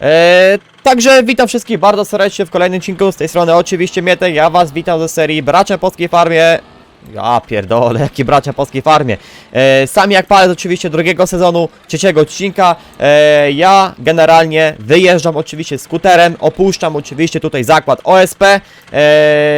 E, także witam wszystkich bardzo serdecznie w kolejnym odcinku. Z tej strony oczywiście Mietek, ja was witam ze serii Bracia Polskiej Farmie. Ja pierdolę, jakie bracia polskiej farmie. E, sami jak palec oczywiście drugiego sezonu, trzeciego odcinka. E, ja generalnie wyjeżdżam oczywiście skuterem, opuszczam oczywiście tutaj zakład OSP. E,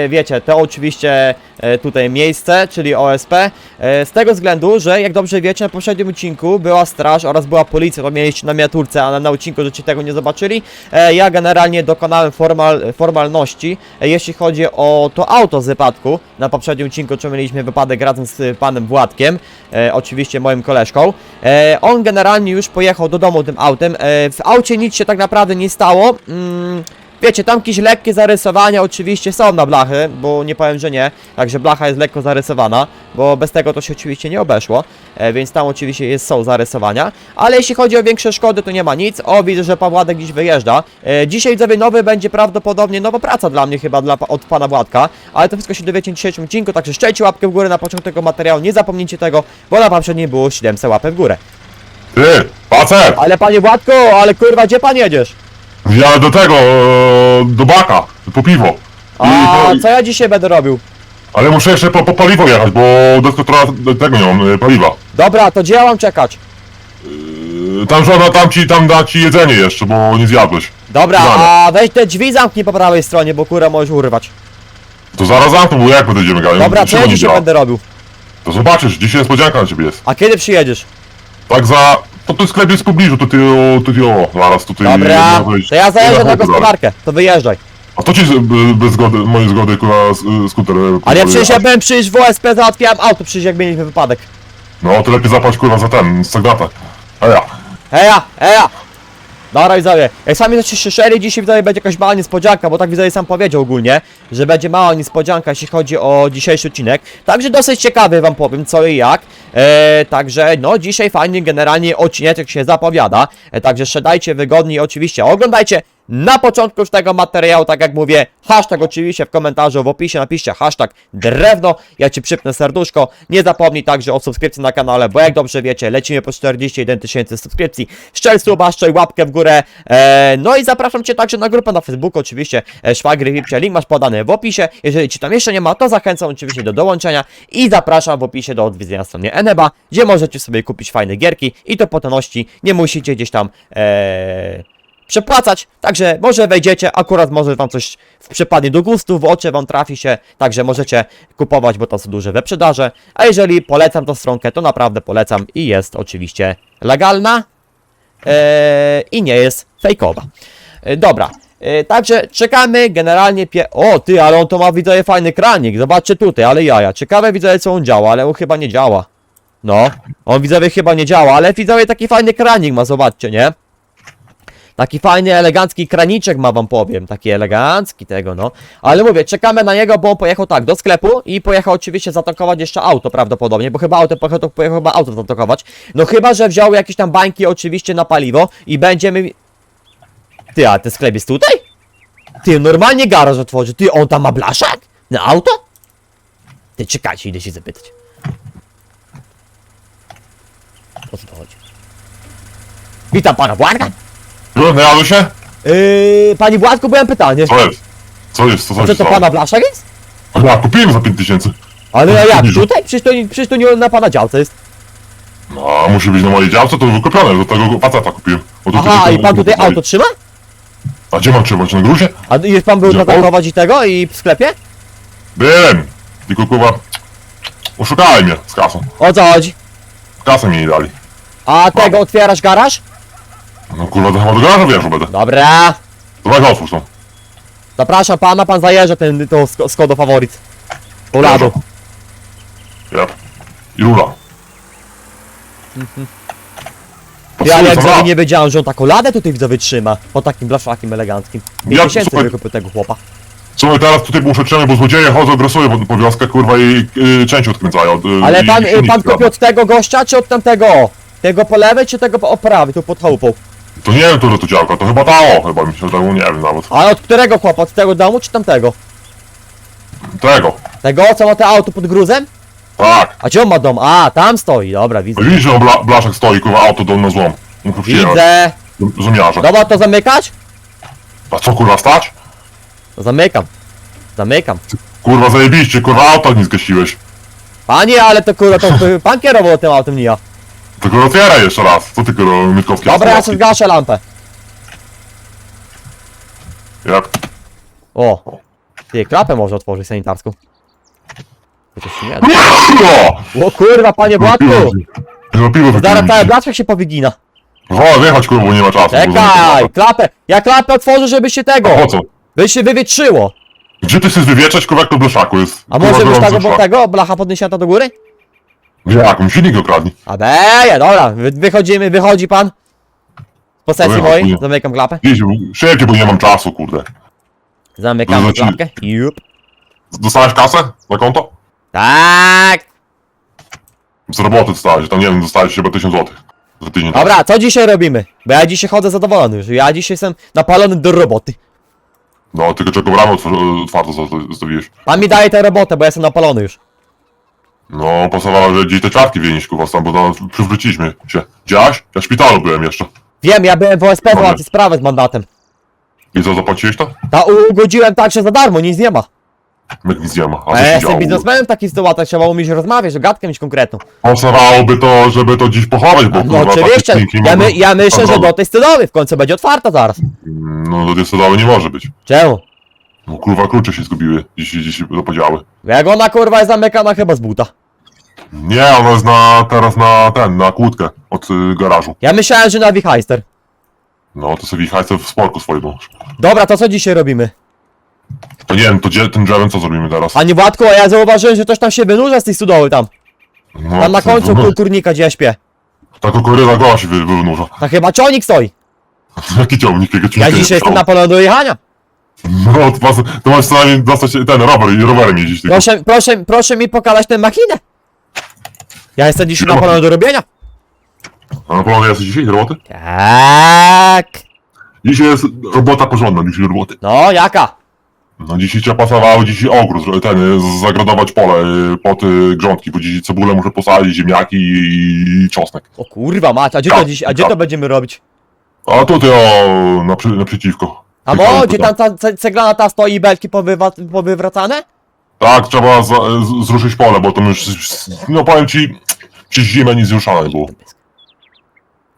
wiecie, to oczywiście e, tutaj miejsce, czyli OSP. E, z tego względu, że jak dobrze wiecie, na poprzednim odcinku była straż oraz była policja, to mieliście na miniaturce, ale na odcinku, że ci tego nie zobaczyli. E, ja generalnie dokonałem formal, formalności, e, jeśli chodzi o to auto z wypadku. Na poprzednim odcinku, mieliśmy wypadek razem z panem Władkiem, e, oczywiście moim koleżką. E, on generalnie już pojechał do domu tym autem. E, w aucie nic się tak naprawdę nie stało. Mm, Wiecie, tam jakieś lekkie zarysowania oczywiście są na blachy, bo nie powiem, że nie. Także blacha jest lekko zarysowana, bo bez tego to się oczywiście nie obeszło. E, więc tam oczywiście jest, są zarysowania. Ale jeśli chodzi o większe szkody, to nie ma nic. O, widzę, że pan Władek dziś wyjeżdża. E, dzisiaj widzowie nowy będzie prawdopodobnie nowa praca dla mnie chyba dla, od pana Władka. Ale to wszystko się dowiecie w dzisiejszym odcinku, także szczęście łapkę w górę na początek tego materiału. Nie zapomnijcie tego, bo na poprzednim było 700 łapek w górę. Ty, facet! Ale panie Władko, ale kurwa, gdzie pan jedziesz? Ja do tego, e, do baka, po piwo. I, A po, co ja dzisiaj będę robił? ale muszę jeszcze po, po paliwo jechać, bo do tego nie mam, e, paliwa. Dobra, to gdzie ja mam czekać? E, Tam żona, tam ci, tam da ci jedzenie jeszcze, bo nie zjadłeś. Dobra, Dobra. a weź te drzwi zamknij po prawej stronie, bo kurwa możesz urwać. To zaraz zamknę, bo jak będziemy grali? Dobra, co ja nie dzisiaj działa? będę robił? To zobaczysz, dzisiaj niespodzianka na ciebie jest. A kiedy przyjedziesz? Tak za... To tu sklep jest w pobliżu, to ty, o, to ty, o, zaraz tutaj... Dobra, można to ja zajeżdżę na zaraz. gospodarkę, to wyjeżdżaj. A to ci z- bez zgody, mojej zgody, kurwa, s- skuter... Ale ja przecież ja byłem przecież w OSP, załatwiałem auto, przecież jak mieliśmy wypadek. No, to lepiej zapłać, kurwa, za ten, z Sagrata. A ja. Eja, eja! Dobra widzowie, jak sami żeście słyszeli, dzisiaj widzowie będzie jakaś mała niespodzianka, bo tak widzowie sam powiedział ogólnie, że będzie mała niespodzianka, jeśli chodzi o dzisiejszy odcinek. Także dosyć ciekawy wam powiem co i jak. E, także no dzisiaj fajnie generalnie odcinek się zapowiada. E, także siadajcie wygodnie oczywiście oglądajcie. Na początku już tego materiału, tak jak mówię, hashtag oczywiście w komentarzu, w opisie napiszcie hashtag drewno, ja Ci przypnę serduszko. Nie zapomnij także o subskrypcji na kanale, bo jak dobrze wiecie, lecimy po 41 tysięcy subskrypcji. Szczel suba, szczel łapkę w górę. E, no i zapraszam Cię także na grupę na Facebooku, oczywiście e, Szwagry Wipcie, link masz podany w opisie. Jeżeli Ci tam jeszcze nie ma, to zachęcam oczywiście do dołączenia i zapraszam w opisie do odwiedzenia strony Eneba, gdzie możecie sobie kupić fajne gierki i to po tanności, nie musicie gdzieś tam... E, przepłacać, także może wejdziecie, akurat może wam coś przypadnie do gustu, w oczy wam trafi się, także możecie kupować, bo to są duże wyprzedaże, a jeżeli polecam tą stronkę, to naprawdę polecam i jest oczywiście legalna eee, i nie jest fejkowa. E, dobra, e, także czekamy, generalnie pie... O, ty, ale on to ma, widzowie, fajny kranik, zobaczcie tutaj, ale jaja, ciekawe, widzowie, co on działa, ale on chyba nie działa. No, on, widzowie, chyba nie działa, ale widzowie, taki fajny kranik ma, zobaczcie, nie? Taki fajny, elegancki kraniczek ma wam powiem, taki elegancki tego, no. Ale mówię, czekamy na niego, bo on pojechał tak, do sklepu i pojechał oczywiście zatankować jeszcze auto prawdopodobnie, bo chyba auto pojechał, pojechał chyba auto zatankować. No chyba, że wziął jakieś tam bańki oczywiście na paliwo i będziemy... Ty, a ten sklep jest tutaj? Ty, normalnie garaż otworzy, ty, on tam ma blaszak? Na auto? Ty, czekajcie, idę się zapytać. O co to chodzi? Witam pana Władka. Najadł się? Yy, pani Władku, byłem pytanie. Co jest? Co jest? Co, co A się co to stało? pana Blaszak jest? Ja kupiłem za 5000. Ale ja jak tutaj? Przecież to, nie- przecież to nie na pana działce jest. No, musi być na mojej działce, to wykupione, do tego faceta kupiłem. Bo Aha, i pan tutaj to- auto trzyma? A gdzie mam trzymać? Na gruzie? A jest pan był Gdzie? zatankować i tego i w sklepie? Byłem. Tylko kurwa... Oszukali mnie z kasą. O co chodzi? Kasę mi nie dali. A tego otwierasz garaż? No kurwa, to chyba do garażu wiesz, będę. Dobra. To weź otwórz to. Zapraszam pana, pan zajeżdża ten, to Sk- Skoda faworyt. Po ladu. Jep. I rura. Ja ale jak to nie wiedziałem, że on taką ladę tutaj widzowie trzyma. Po takim blaszakiem eleganckim. 5 Ja- tysięcy słuchaj- wykupił tego chłopa. Co my teraz tutaj muszę trzymać, bo złodzieje chodzą, grasują po, po wioskach, kurwa, i y, części odkręcają. y, Ale i- pan, i silnik pan kupił od tego gościa, czy od tamtego? Tego po lewej, czy tego po prawej, tu pod chałupą? To nie wiem, które to działka, to chyba ta o, chyba mi się wydało, nie wiem nawet. Ale od którego chłopa? Od tego domu, czy tamtego? Tego. Tego, co ma te auto pod gruzem? Tak. A gdzie on ma dom? A, tam stoi, dobra, widzę. Widzisz, że bla, blaszek stoi, kurwa, auto do na złom. Muszę przyjechać. Widzę, Zomiarze. Dobra, to zamykać? A co kurwa stać? To zamykam. Zamykam. Kurwa zajebiście, kurwa auto nie zgasiłeś. Panie, ale to kurwa, to pan kierował tym autem, nie ja. Kurwa otwieraj jeszcze raz. Co ty kurwa Mietkowski? Dobra, ja sobie zgaszę lampę. Jak? O. Ty, klapę może otworzyć sanitarską. Chociaż nie da. No! O kurwa, panie! No piwo Zaraz cały blaszek się powygina. Wolę wyjechać kurwa, bo nie ma czasu. Czekaj, lapę. klapę. Ja klapę otworzę, żeby się tego. Po co? By się wywietrzyło. Gdzie ty chcesz wywietrzać kurwa jak to blaszaku jest? A Kurwa, może być gorąco tak obok szlak. tego, blacha podniesięta do góry? Jak? Mi silnik okradni. A dobra, wy, wychodzimy, wychodzi pan. Z posesji Wychodź, mojej, zamykam klapę. Idź, szybkie, bo nie mam czasu, kurde. Zamykam zacznij. klapkę. Jup. Dostałeś kasę na konto? Tak. Z roboty dostałeś, tam nie wiem, dostałeś chyba 1000 zł. Za tydzień. Dobra, co dzisiaj robimy? Bo ja dzisiaj chodzę zadowolony już. Ja dzisiaj jestem napalony do roboty. No, tylko czego bramę otwarto zo- zostawiłeś. Pan mi daje tę robotę, bo ja jestem napalony już. No, pasowało, że gdzieś te czarki wynieść, kurwa, tam, bo tam przywróciliśmy się. Działaś? Ja w szpitalu byłem jeszcze. Wiem, ja byłem w OSP Dobra. załatwić sprawę z mandatem. I co, zapłaciłeś to? Ta ugodziłem tak, że za darmo, nic nie ma. Jak nic nie ma. A A co ja się jestem działo? biznesmenem w takich sytuacjach, trzeba umieć rozmawiać, gadkę mieć konkretną. Pasowałoby to, żeby to dziś pochować, bo No kurwa, oczywiście, kliniki ja, my, mogą- ja myślę, że do tej stodoły w końcu będzie otwarta zaraz. No, do tej stodoły nie może być. Czemu? No, kurwa, klucze się zgubiły, dziś, dziś do podziały. Jak ona kurwa jest zamykana chyba z buta. Nie, ona jest na, teraz na ten, na kłódkę od y, garażu. Ja myślałem, że na Wichajster. No, to sobie hajce w sporku swoim masz. Dobra, to co dzisiaj robimy? To nie wiem, to gdzie, tym drzewem co zrobimy teraz? Panie Władku, a ja zauważyłem, że ktoś tam się wynurza z tej stodoły tam. No, Tam na końcu no, ku- kurnika, gdzie ja śpię. Ta kukurydza goła się wy, wynurza. Tam chyba ciągnik stoi. Jaki ciągnik, jakiego Ja dzisiaj jestem stał? napalony do jechania. No, to, masz- to masz co najmniej dostać ten rower i rowerem jeździć tylko. Proszę, proszę, proszę mi pokazać tę machinę. Ja jestem dzisiaj napalony do robienia. A na pewno jesteś dzisiaj roboty? Tak. Dzisiaj jest robota porządna, dzisiaj roboty. No, jaka? No dzisiaj trzeba pasowało, dzisiaj ogród, ten, y, z- zagrodować pole y, pod grządki, bo dzisiaj cebulę muszę posadzić, ziemniaki i, czosnek. O kurwa mać, a gdzie to dziś, a gdzie to będziemy robić? A tutaj o, naprzy, naprzeciwko. A mo, gdzie tam ta ce- ceglana ta stoi i belki powywa- powywracane? Tak, trzeba za, z, zruszyć pole, bo to już, no powiem ci, przez zimę nic ruszane nie było.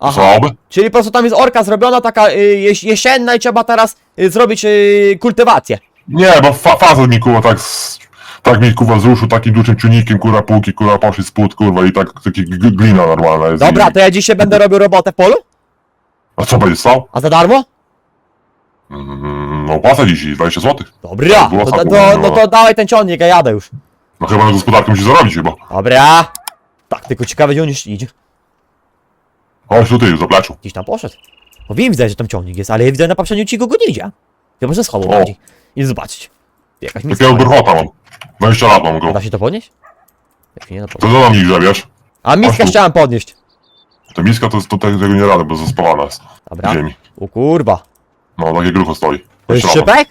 Aha. Czyli po prostu tam jest orka zrobiona taka y, jesienna i trzeba teraz y, zrobić y, kultywację. Nie, bo fa fazę mi kurwa tak, z, tak mi kurwa zruszył takim dużym czujnikiem, kurwa półki, kurwa poszli spód, kurwa i tak taki g- glina normalna jest. Dobra, I, to ja dzisiaj będę robił robotę w polu? A co będzie stał? A za darmo? Mm, no opłata dzisiaj, 20 zł. Dobra, było no, to, to, no. no to dawaj ten ciągnik, ja jadę już. No chyba na gospodarkę musi zarobić chyba. Dobra. Tak, tylko ciekawe gdzie on idzie. Chodź tutaj, w zapleczu. Gdzieś tam poszedł. Bo wiem, widzę, że tam ciągnik jest, ale ja widzę na poprzednim cigu go nie idzie. Ja może schował O. bardziej. I zobaczyć. Jakaś miska. Takiego burchota mam. 20 lat mam go. Da się to podnieść? Jak nie da To podnieść. co na mnie grzebiesz? A miskę tu. chciałem podnieść. Ta miska to, to tego nie rada, bo zaspawana jest. Dobra. Ziemi. O kurwa. No, takie grucho stoi. To jest 20 lat. szczypek?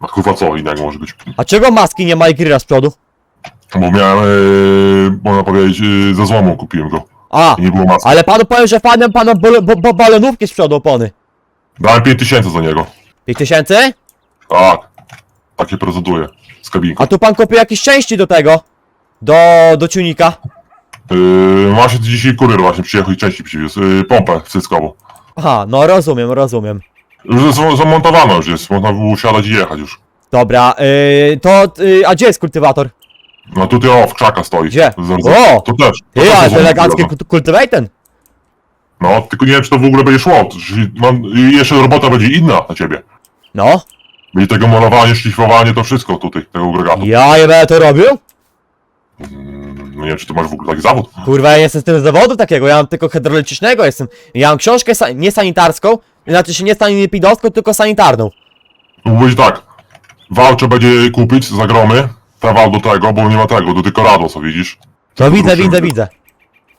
A kurwa co innego może być? A czego maski nie ma i grilla z przodu? Bo miałem, yy, można powiedzieć, yy, ze złomu kupiłem go. A, I nie było maski. ale panu powiem, że fanem pana bol- bo, bo, balonówki z przodu opony. Dałem 5000 za niego. 5000? Tak. Takie prezentuje. Z kabinką. A tu pan kupił jakieś części do tego? Do, do tunika? Yy, właśnie dzisiaj kurier właśnie przyjechał i części przywiózł. Yy, pompę cyskową. Aha, no rozumiem, rozumiem. Już jest zamontowana już jest, można było siadać i jechać już. Dobra, yy, to, yy, a gdzie jest kultywator? No tutaj o, w krzaka stoi. Gdzie? Z- z- O! To też. To Ty, też ale elegancki kultywator. No, tylko nie wiem, czy to w ogóle będzie szło. Czyli Mam, i jeszcze robota będzie inna na ciebie. No, Będzie tego malowanie, szlifowanie, to wszystko tutaj, tego agregatu. ja nie będę to robił? Mm, No nie wiem, czy ty masz w ogóle taki zawód. Kurwa, ja jestem z tym zawodu takiego, ja mam tylko hydraulicznego jestem. Ja mam książkę sa- nie sanitarską, znaczy się nie sanepidowską, tylko sanitarną. No będzie tak, wał trzeba będzie kupić za gromy, ten wał do tego, bo nie ma tego, do tylko co widzisz. No widzę, widzę, widzę.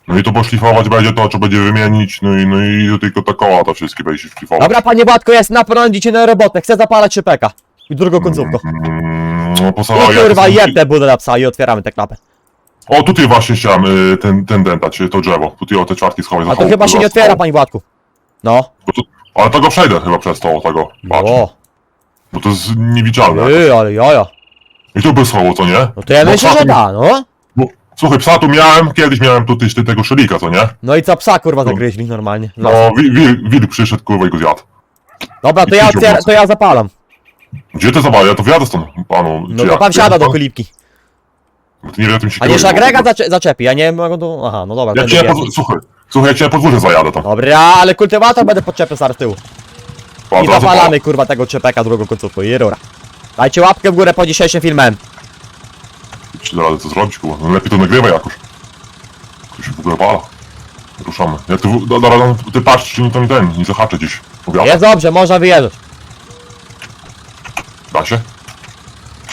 No i to poszlifować będzie to, trzeba będzie wymienić, no i, no i tylko te koła to wszystkie będzie szlifować. Dobra, panie Władko, jest naprawdę dzisiaj na robotę, chcę zapalać szybeka. I drugą końcówką. Mm, no I posłuchaj, kurwa, ja- jeb tę budę na psa i otwieramy tę klapę. O, tutaj właśnie chciałem y, ten, ten dentać, to drzewo. Tutaj o te czwartki schować. za A to chałupy, chyba się nie za otwiera, panie Władku. No. Bo to, ale tego przejdę chyba przez to, tego. Patrz. O, Bo to jest niewidzialne. ty, ale jaja. I tu by słowo, co nie? No to ja Bo myślę, psa że tu- da, no. Bo, słuchaj, psa tu miałem, kiedyś miałem tu tyś, ty tego szylika, co nie? No i co, psa kurwa No. zagryźli normalnie. No, wi- wi- wilk przyszedł, kurwa, i go zjadł. Dobra, to ja, otwier- to ja zapalam. Gdzie ty zabawia? Ja to wjadę stąd, panu. No czy to jak? pan wsiada do ty nie wie, jak tym się A nie szlagrega bo- zacze- zaczepi, ja nie mogę tu... Aha, no dobra, to cię pod... Słuchaj, słuchaj, jak cię na podwórze zajadę tam. Dobra, ale kultywator będę podczepiał zaraz z tyłu. Pan I zapalamy kurwa tego czepeka drugą końcówką i rura. Dajcie łapkę w górę po dzisiejszym filmem. pa- Czy da radę to zrobić, kurwa? No lepiej to nagrywaj jakoś. To się w ogóle pala. Ruszamy. Jak ty, w- da, da, ty patrz, czy nie to mi ten, nie zahaczę gdzieś. Powiada. Jest dobrze, można wyjeżdżać. Da się?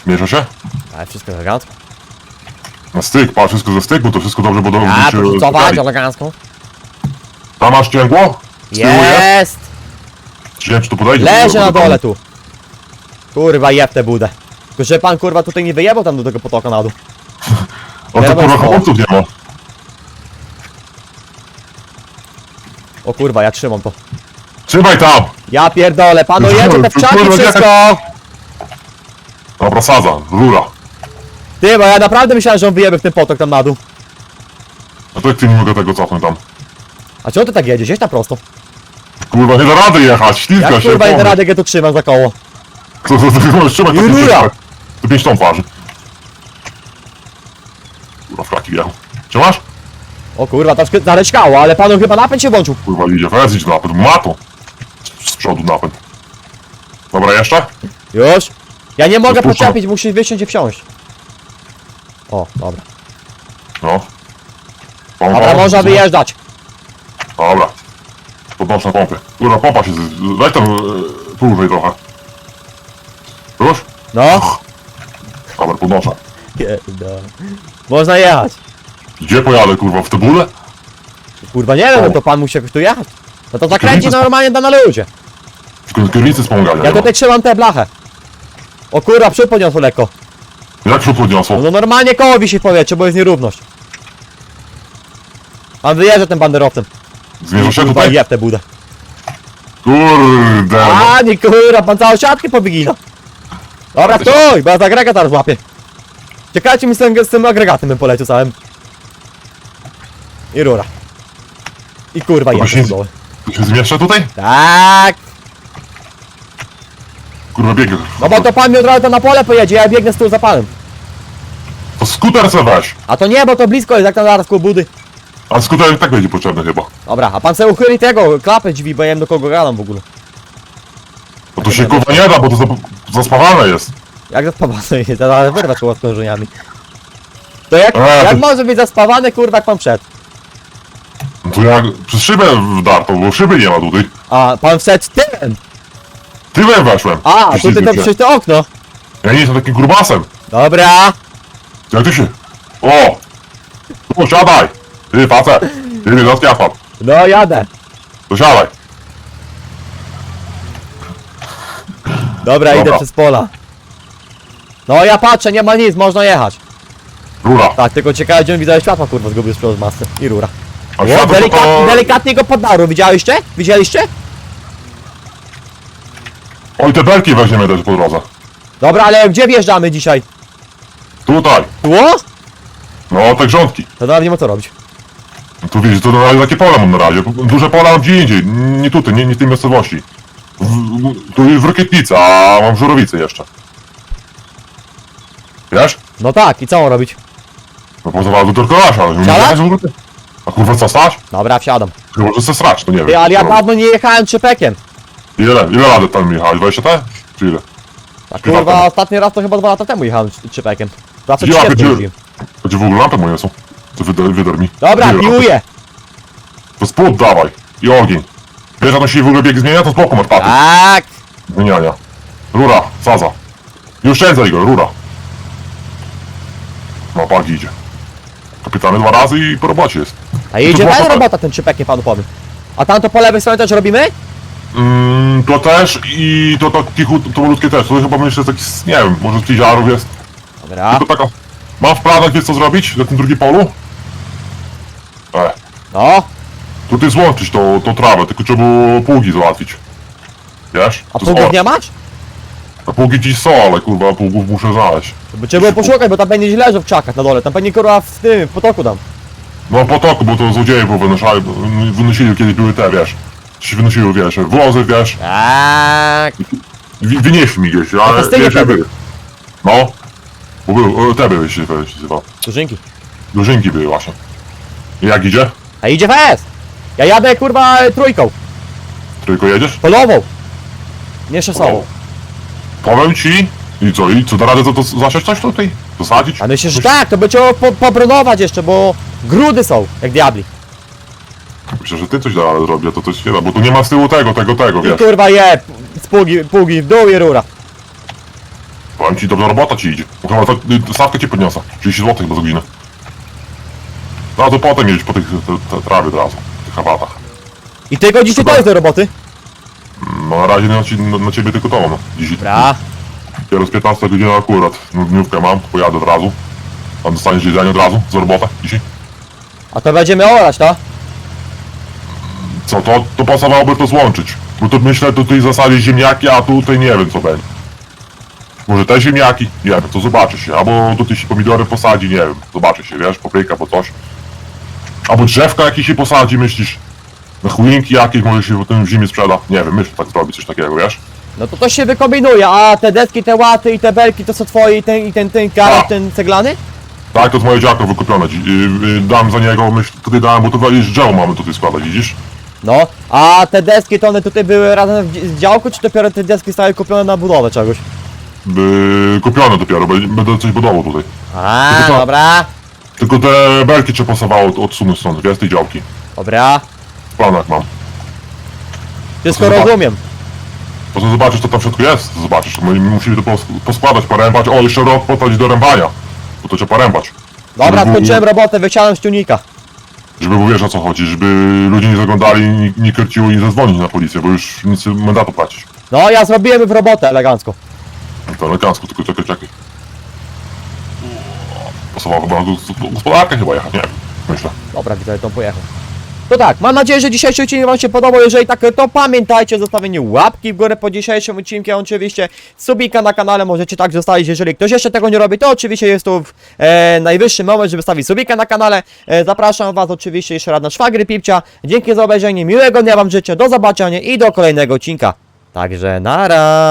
Mierzę się? Ale wszystko elegancko. Na styk, patrz, wszystko ze styku, to wszystko dobrze, dobrze A, to rzucować elegancko. Tam masz cięgło? Z tyłu jest? Czy nie wiem, czy to podejdzie? Leży na dole tu. Kurwa, jeb tę budę. Tylko, że pan kurwa tutaj nie wyjebał tam do tego potoka na dół. O, to kurwa chłopców nie ma. O kurwa, ja trzymam to. Trzymaj tam! Ja pierdolę, panu jedzie te wczaki Kurwa, wszystko! Dobra, sadza, rura. Ty, bo ja naprawdę myślałem, że on wyjebie w ten potok tam na dół. A to jak ty nie mogę tego cofnąć tam? A czemu ty tak jedziesz? Jedź tam prosto. Kurwa, nie da rady jechać, ślizga Jak się. kurwa nie rady, jak ja tu trzymam za koło. Co, co, co, co, trzymaj takie rura. rzeczy. To 5 ton waży. Kurwa, flaki wjechał. Trzymasz? O kurwa, troszkę zareczkało, ale panu chyba napęd się włączył. Kurwa, idzie, weź idź napęd, ma to. Z przodu napęd. Dobra, jeszcze? Już? Ja nie mogę Rozpuszczam. podczepić, musisz wysiąść i wsiąść. O, dobra. No. Pom, Dobra, można co? wyjeżdżać. Dobra. Podnoszę na pompie. Kurwa, pompa się, z- tam e, półżej trochę. Już? No. Dobra, podnoszę. Pierdolę. Można jechać. Gdzie pojadę, kurwa, w Tybule? Kurwa, nie wiem, no to pan musi jakoś tu jechać. No to zakręci normalnie da na ludzie. W kierownicy wspomagania Ja nie ma. tutaj trzymam tę blachę. O kurwa, przód podniosło lekko. Jak się podniosło? No normalnie koło wisi w powietrzu, bo jest nierówność. Pan wyjeżdża tym banderowcem. Zmierza się Kurwa, tutaj? jeb tę budę. Kurde, no. A, nie kurwa, pan całą siatkę powygina. Dobra, stój, bo ja za agregat teraz łapię. Czekajcie mi z tym, z tym agregatem bym poleciał całym. I rura. I kurwa, jeb się- dołu. To się zmieszczę tutaj? Tak. Kurwa, biegę. No bo to pan mi od razu tam na pole pojedzie, ja biegnę z tyłu za panem. Skuter se weź. A to nie, bo to blisko jest, jak tam zaraz koło budy. A skuter i tak będzie potrzebny chyba. Dobra, a pan se uchyli tego, klapę drzwi, bo ja wiem do kogo gadam w ogóle. No to się kurwa nie da, bo to zaspawane jest. Jak zaspawane jest, ale wyrwać z krążeniami. To jak, A, jak to- może być zaspawane, kurwa, jak pan wszedł? No to jak przez szybę wdarto, bo szyby nie ma tutaj. A, pan wszedł tyłem! Tyłem weszłem. A, tutaj to się. przez to okno. Ja nie jestem takim grubasem. Dobra. Jak ty się... O! Tu, siadaj! Ty, facet! Ty, mnie zaskiapam. No jadę. To siadaj. Dobra, idę Dobra. przez pola. No ja patrzę, nie ma nic, można jechać. Rura. Tak, tylko ciekawe, gdzie on widział światła, kurwa, zgubił z przodu masy. I rura. A O, światło delikatnie, delikatnie go poddarł, widzieliście? Widzieliście? Oj, te belki weźmiemy też po drodze. Dobra, ale gdzie wjeżdżamy dzisiaj? Tutaj. Tło? No, te grządki. To nawet nie ma co robić. No Tu widzisz, to na razie takie pola mam na razie. Duże pola mam gdzie indziej. Nie tutaj, nie, nie w tej miejscowości. W, w, tu jest w a mam w Żurowicy jeszcze. Wiesz? No tak, i co mam robić? No pozwala do Torkolasza, ale nie Siadać? jechać w ogóle. A kurwa co stać? Dobra, wsiadam. Chyba, że se srać, to nie wiem. Ty, ale ja No. dawno nie jechałem trzypekiem. Ile, ile razy tam jechałeś? 20 te? Czy ile? A kurwa, ostatni raz to chyba dwa lata temu jechałem trzy- trzypekiem. Zawsze Ja trzydziestką pierdzielę. jeździłem. Gdzie w ogóle lampy moje są? To wyder, wyder mi. Dobra, Ile lampy? piłuję. To spód dawaj. I ogień. Wiesz, jak on się w ogóle bieg zmienia? To z boku masz paty. Tak. Zmieniania. Rura, saza. Nie oszczędzaj go, rura. No, pak idzie. Kapitany dwa razy i po robocie jest. A idzie To złapać. robota, ten trzypekiem panu powiem. A tamto po lewej stronie też robimy? Mm, to też i to takie chud- to malutkie też. To chyba myślę, że taki, nie wiem, może z ciężarów jest. Dobra. To taka... Mam w planach, wiesz co zrobić na tym drugim polu? E, No. tu Tylko ty złączyć tą, tą trawę, tylko trzeba było pługi załatwić. Wiesz? A To pługów nie masz? A pługi dziś są, ale kurwa pługów muszę znaleźć. To by trzeba było poszukać, bo tam pewnie źle leżą w krzakach na dole. Tam pewnie kurwa w tym, w potoku tam. No potoku, bo to złodzieje było wynoszali, wynosili kiedy były te, wiesz. Się wynosiły, wiesz, wozy, wiesz. Tak. Wi- Wynieśli mi gdzieś, to ale z tyłu wiesz, jak były. No. Bo były, o, te były się się nazywał. Turzynki. Dożynki były właśnie. I jak idzie? A idzie fest! Ja jadę kurwa trójką, Tylko jedziesz? polową. Nie szosową. Powiem ci. I co, i co, da radę to, to zasiać coś tutaj? Zasadzić? A myślę, że tak, to by trzeba po, jeszcze, bo grudy są, jak diabli. Myślę, że ty coś da radę zrobię, to coś nie da, bo tu nie ma z tyłu tego, tego, tego, I wiesz. kurwa je, z pługi, pługi w dół i rura. Powiem ci, dobra robota ci idzie. Bo Chyba y, stawkę ci podniosę. 30 zł bez godziny. No to potem jeździć po tych te, te trawie od razu, w tych rabatach. I ty go dzisiaj to jest do roboty? No na razie na, ci, na, na ciebie tylko to no. Dziś, Dobra. Dopiero z 15 godziny akurat. No, Dniówkę mam, pojadę od razu. Tam dostaniesz jedzenie od razu za robotę dzisiaj. A to będziemy orać, to? Co, to, to pasowałoby to złączyć. Bo to myślę, tutaj zasadzie ziemniaki, a tutaj nie wiem co będzie. Może te ziemniaki? Nie wiem, to zobaczy się. Albo tutaj się pomidory posadzi, nie wiem. Zobaczy się, wiesz, papryka, bo coś. Albo drzewka jakieś się posadzi, myślisz? Na choinki jakieś może się potem w zimie sprzeda. Nie wiem, myślę tak zrobić coś takiego, wiesz? No to to się wykombinuje, a te deski, te łaty i te belki to są twoje i ten, i ten, ten A. ten ceglany? Tak, to jest moje działko wykupione. Dzi- Yy, yy, dam za niego, myśl, tutaj dałem, bo to już drzewo mamy tutaj składać, widzisz? No, a te deski to one tutaj były razem w z działku, czy dopiero te deski zostały kupione na budowę czegoś? By kupione dopiero, bę- będę coś budował tutaj. A, Tylko co? dobra, Tylko te belki trzeba pasowało od- odsunąć stąd, wiesz, z tej działki. dobra. W planach mam. Wszystko Dobra. rozumiem. Po co zobaczysz, co tam w środku jest, zobaczysz. My musimy to pos- poskładać, porębać. O, jeszcze rok poddać do rębania. Bo to trzeba porębać. Dobra, było- skończyłem robotę, wyciąłem z tunika. Żeby było wiesz o co chodzi, żeby ludzie nie zaglądali, nie, nie kręciło i nie zadzwonić na policję, bo już nic mandatu płacić. No, ja zrobiłem w robotę elegancko. To elegancko, tylko czekaj, czekaj. Pasowało chyba na gos- gospodarkę chyba jechać, nie. Myślę. Dobra, widzę, to pojechał. To tak, mam nadzieję, że dzisiejszy odcinek Wam się podobał. Jeżeli tak, to pamiętajcie o zostawieniu łapki w górę po dzisiejszym odcinku. Oczywiście subika na kanale możecie tak zostawić. Jeżeli ktoś jeszcze tego nie robi, to oczywiście jest to e, najwyższy moment, żeby stawić subika na kanale. E, zapraszam Was oczywiście jeszcze raz na szwagry Pipcia. Dzięki za obejrzenie, miłego dnia Wam życzę, do zobaczenia i do kolejnego odcinka. Także nara.